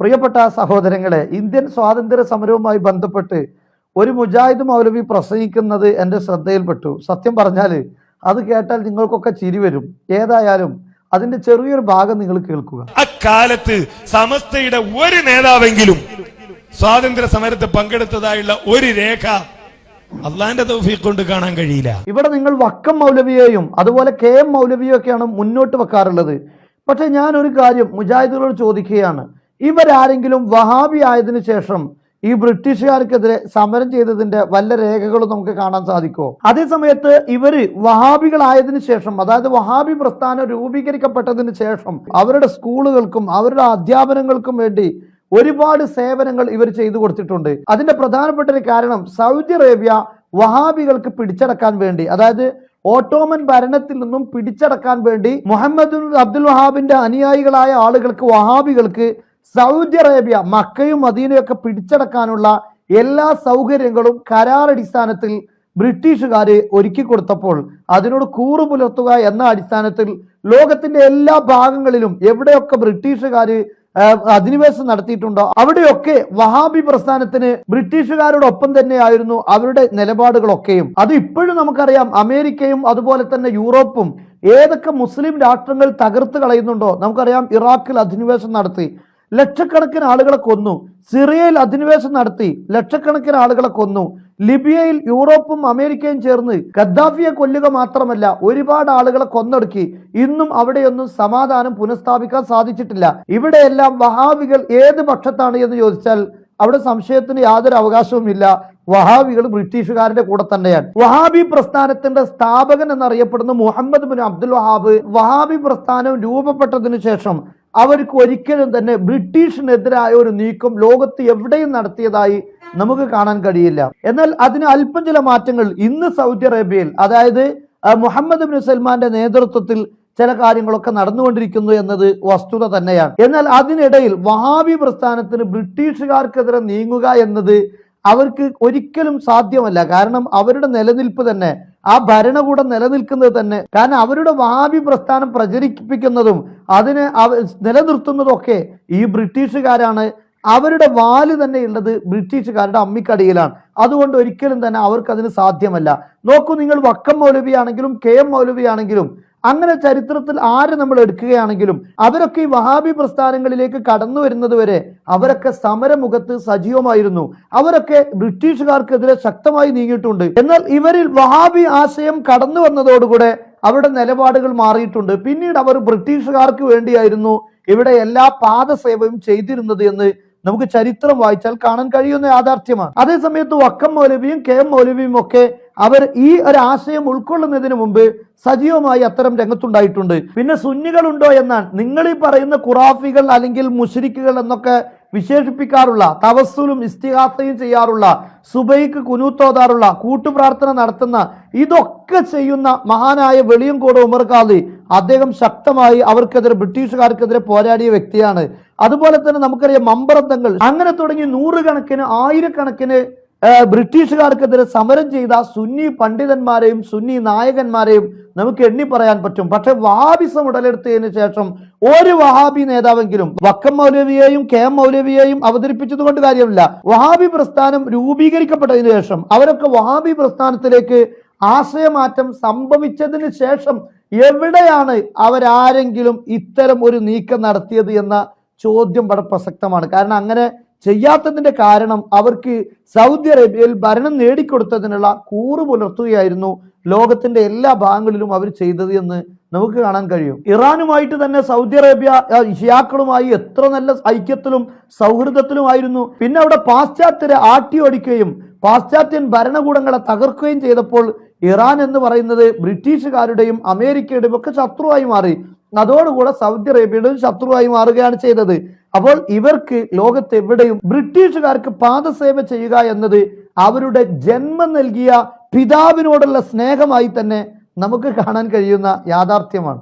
പ്രിയപ്പെട്ട സഹോദരങ്ങളെ ഇന്ത്യൻ സ്വാതന്ത്ര്യ സമരവുമായി ബന്ധപ്പെട്ട് ഒരു മുജാഹിദ് മൗലവി പ്രസംഗിക്കുന്നത് എന്റെ ശ്രദ്ധയിൽപ്പെട്ടു. സത്യം പറഞ്ഞാൽ അത് കേട്ടാൽ നിങ്ങൾക്കൊക്കെ ചിരി വരും. ഏതായാലും അതിന്റെ ചെറിയൊരു ഭാഗം നിങ്ങൾ കേൾക്കുക. അക്കാലത്ത് സമസ്തയുടെ ഒരു നേതാവെങ്കിലും സ്വാതന്ത്ര്യ സമരത്തെ പങ്കെടുത്തതായുള്ള ഒരു രേഖ അള്ളാന്റെ തൗഫീഖ് കൊണ്ട് കാണാൻ കഴിയില്ല. ഇവിടെ നിങ്ങൾ വക്കം മൗലവിയെയും അതുപോലെ കെ എം മൗലവിയൊക്കെയാണ് മുന്നോട്ട് വെക്കാറുള്ളത്. പക്ഷെ ഞാൻ ഒരു കാര്യം മുജാഹിദുകളോട് ചോദിക്കുകയാണ്. ഇവരാരെങ്കിലും വഹാബി ആയതിനു ശേഷം ഈ ബ്രിട്ടീഷുകാർക്കെതിരെ സമരം ചെയ്തതിന്റെ വല്ല രേഖകളും നമുക്ക് കാണാൻ സാധിക്കുമോ അതേസമയത്ത് ഇവർ വഹാബികളായതിനു ശേഷം അതായത് വഹാബി പ്രസ്ഥാനം രൂപീകരിക്കപ്പെട്ടതിന് ശേഷം അവരുടെ സ്കൂളുകൾക്കും അവരുടെ അധ്യാപനങ്ങൾക്കും വേണ്ടി ഒരുപാട് സേവനങ്ങൾ ഇവർ ചെയ്തു കൊടുത്തിട്ടുണ്ട്. അതിന്റെ പ്രധാനപ്പെട്ട ഒരു കാരണം സൗദി അറേബ്യ വഹാബികൾക്ക് പിടിച്ചടക്കാൻ വേണ്ടി അതായത് ഓട്ടോമൻ ഭരണത്തിൽ നിന്നും പിടിച്ചടക്കാൻ വേണ്ടി മുഹമ്മദ് അബ്ദുൽ വഹാബിന്റെ അനുയായികളായ ആളുകൾക്ക് വഹാബികൾക്ക് സൗദി അറേബ്യ മക്കയും മദീനയും ഒക്കെ പിടിച്ചടക്കാനുള്ള എല്ലാ സൗകര്യങ്ങളും കരാറടിസ്ഥാനത്തിൽ ബ്രിട്ടീഷുകാർ ഒരുക്കി കൊടുത്തപ്പോൾ അതിനോട് കൂറു പുലർത്തുക എന്ന അടിസ്ഥാനത്തിൽ ലോകത്തിന്റെ എല്ലാ ഭാഗങ്ങളിലും എവിടെയൊക്കെ ബ്രിട്ടീഷുകാർ അധിനിവേശം നടത്തിയിട്ടുണ്ടോ അവിടെയൊക്കെ വഹാബി പ്രസ്ഥാനത്തിന് ബ്രിട്ടീഷുകാരോടൊപ്പം തന്നെയായിരുന്നു അവരുടെ നിലപാടുകളൊക്കെയും. അത് ഇപ്പോഴും നമുക്കറിയാം അമേരിക്കയും അതുപോലെ തന്നെ യൂറോപ്പും ഏതൊക്കെ മുസ്ലിം രാഷ്ട്രങ്ങൾ തകർത്ത് കളയുന്നുണ്ടോ നമുക്കറിയാം ഇറാഖിൽ അധിനിവേശം നടത്തി. ലക്ഷക്കണക്കിന് ആളുകളെ കൊന്നു. സിറിയയിൽ അധിനിവേശം നടത്തി ലക്ഷക്കണക്കിന് ആളുകളെ കൊന്നു. ലിബിയയിൽ യൂറോപ്പും അമേരിക്കയും ചേർന്ന് ഗദ്ദാഫിയെ കൊല്ലുക മാത്രമല്ല ഒരുപാട് ആളുകളെ കൊന്നൊടുക്കി. ഇന്നും അവിടെയൊന്നും സമാധാനം പുനഃസ്ഥാപിക്കാൻ സാധിച്ചിട്ടില്ല. ഇവിടെയെല്ലാം വഹാബികൾ ഏത് പക്ഷത്താണ് എന്ന് ചോദിച്ചാൽ അവിടെ സംശയത്തിന് യാതൊരു അവകാശവുമില്ല വഹാബികൾ ബ്രിട്ടീഷുകാരുടെ കൂടെ തന്നെയാണ്. വഹാബി പ്രസ്ഥാനത്തിന്റെ സ്ഥാപകൻ എന്നറിയപ്പെടുന്ന Muhammad bin Abdul Wahhab Wahhabi പ്രസ്ഥാനം രൂപപ്പെട്ടതിനു ശേഷം അവർക്ക് ഒരിക്കലും തന്നെ ബ്രിട്ടീഷിനെതിരായ ഒരു നീക്കം ലോകത്ത് എവിടെയും നടത്തിയതായി നമുക്ക് കാണാൻ കഴിയില്ല. എന്നാൽ അതിന് അല്പം ചില മാറ്റങ്ങൾ ഇന്ന് സൗദി അറേബ്യയിൽ അതായത് മുഹമ്മദ് ബിൻ സൽമാന്റെ നേതൃത്വത്തിൽ ചില കാര്യങ്ങളൊക്കെ നടന്നുകൊണ്ടിരിക്കുന്നു എന്നത് വസ്തുത തന്നെയാണ്. എന്നാൽ അതിനിടയിൽ വഹാബി പ്രസ്ഥാനത്തിന് ബ്രിട്ടീഷുകാർക്കെതിരെ നീങ്ങുക എന്നത് അവർക്ക് ഒരിക്കലും സാധ്യമല്ല. കാരണം അവരുടെ നിലനിൽപ്പ് തന്നെ ആ ഭരണകൂടം നിലനിൽക്കുന്നത് തന്നെ. കാരണം അവരുടെ ഭാവി പ്രസ്ഥാനം പ്രചരിപ്പിക്കുന്നതും അതിനെ നിലനിർത്തുന്നതൊക്കെ ഈ ബ്രിട്ടീഷുകാരാണ്. അവരുടെ വാൽ തന്നെ ഉള്ളത് ബ്രിട്ടീഷുകാരുടെ അമ്മിക്കടിയിലാണ്. അതുകൊണ്ട് ഒരിക്കലും തന്നെ അവർക്ക് അതിന് സാധ്യമല്ല. നോക്കൂ നിങ്ങൾ വക്കം മൗലവിയാണെങ്കിലും കെ എം മൗലവി ആണെങ്കിലും അങ്ങനെ ചരിത്രത്തിൽ ആര് നമ്മൾ എടുക്കുകയാണെങ്കിലും അവരൊക്കെ ഈ വഹാബി പ്രസ്ഥാനങ്ങളിലേക്ക് കടന്നു വരുന്നത് വരെ അവരൊക്കെ സമരമുഖത്ത് സജീവമായിരുന്നു. അവരൊക്കെ ബ്രിട്ടീഷുകാർക്കെതിരെ ശക്തമായി നീങ്ങിയിട്ടുണ്ട്. എന്നാൽ ഇവരിൽ വഹാബി ആശയം കടന്നു വന്നതോടുകൂടെ അവരുടെ നിലപാടുകൾ മാറിയിട്ടുണ്ട്. പിന്നീട് അവർ ബ്രിട്ടീഷുകാർക്ക് വേണ്ടിയായിരുന്നു ഇവിടെ എല്ലാ പാദസേവയും ചെയ്തിരുന്നത് എന്ന് നമുക്ക് ചരിത്രം വായിച്ചാൽ കാണാൻ കഴിയുന്ന യാഥാർത്ഥ്യമാണ്. അതേസമയത്ത് വക്കം മൗലവിയും കെ എം മൗലവിയും ഒക്കെ അവർ ഈ ഒരു ആശയം ഉൾക്കൊള്ളുന്നതിന് മുമ്പ് സജീവമായി അത്തരം രംഗത്തുണ്ടായിട്ടുണ്ട്. പിന്നെ സുന്നികളുണ്ടോ എന്നാണ് നിങ്ങൾ ഈ പറയുന്ന ഖുറാഫികൾ അല്ലെങ്കിൽ മുഷരിക്കുകൾ എന്നൊക്കെ വിശേഷിപ്പിക്കാറുള്ള തവസ്സുലും ഇസ്തിഹാസയും ചെയ്യാറുള്ള സുബൈക്ക് കുനൂത്തോതാറുള്ള കൂട്ടുപ്രാർത്ഥന നടത്തുന്ന ഇതൊക്കെ ചെയ്യുന്ന മഹാനായ വെളിയങ്കോട് ഉമർ ഖാദി അദ്ദേഹം ശക്തമായി അവർക്കെതിരെ ബ്രിട്ടീഷുകാർക്കെതിരെ പോരാടിയ വ്യക്തിയാണ്. അതുപോലെ തന്നെ നമുക്കറിയാം മമ്പറത്തങ്ങൾ അങ്ങനെ തുടങ്ങി നൂറുകണക്കിന് ആയിരക്കണക്കിന് ബ്രിട്ടീഷുകാർക്കെതിരെ സമരം ചെയ്ത സുന്നി പണ്ഡിതന്മാരെയും സുന്നി നായകന്മാരെയും നമുക്ക് എണ്ണി പറയാൻ പറ്റും. പക്ഷെ വഹാബിസം ഉടലെടുത്തതിന് ശേഷം ഒരു വഹാബി നേതാവെങ്കിലും വക്കം മൗലവിയെയും കെ എം മൗലവിയെയും അവതരിപ്പിച്ചത് കൊണ്ട് കാര്യമില്ല. വഹാബി പ്രസ്ഥാനം രൂപീകരിക്കപ്പെട്ടതിന് ശേഷം അവരൊക്കെ വഹാബി പ്രസ്ഥാനത്തിലേക്ക് ആശയമാറ്റം സംഭവിച്ചതിന് ശേഷം എവിടെയാണ് അവരാരെങ്കിലും ഇത്തരം ഒരു നീക്കം നടത്തിയത് എന്ന ചോദ്യം വളരെ പ്രസക്തമാണ്. കാരണം അങ്ങനെ ചെയ്യാത്തതിന്റെ കാരണം അവർക്ക് സൗദി അറേബ്യയിൽ ഭരണം നേടിക്കൊടുത്തതിനുള്ള കൂറ് പുലർത്തുകയായിരുന്നു ലോകത്തിന്റെ എല്ലാ ഭാഗങ്ങളിലും അവർ ചെയ്തത് എന്ന് നമുക്ക് കാണാൻ കഴിയും. ഇറാനുമായിട്ട് തന്നെ സൗദി അറേബ്യ ഷിയാക്കളുമായി എത്ര നല്ല ഐക്യത്തിലും സൗഹൃദത്തിലുമായിരുന്നു. പിന്നെ അവിടെ പാശ്ചാത്യരെ ആട്ടിയോടിക്കുകയും പാശ്ചാത്യൻ ഭരണകൂടങ്ങളെ തകർക്കുകയും ചെയ്തപ്പോൾ ഇറാൻ എന്ന് പറയുന്നത് ബ്രിട്ടീഷുകാരുടെയും അമേരിക്കയുടെയും ഒക്കെ ശത്രുവായി മാറി. അതോടുകൂടെ സൗദി അറേബ്യയുടെ ശത്രുവായി മാറുകയാണ് ചെയ്തത്. അപ്പോൾ ഇവർക്ക് ലോകത്ത് എവിടെയും ബ്രിട്ടീഷുകാർക്ക് പാദസേവ ചെയ്യുക എന്നത് അവരുടെ ജന്മം നൽകിയ പിതാവിനോടുള്ള സ്നേഹമായി തന്നെ നമുക്ക് കാണാൻ കഴിയുന്ന യാഥാർത്ഥ്യമാണ്.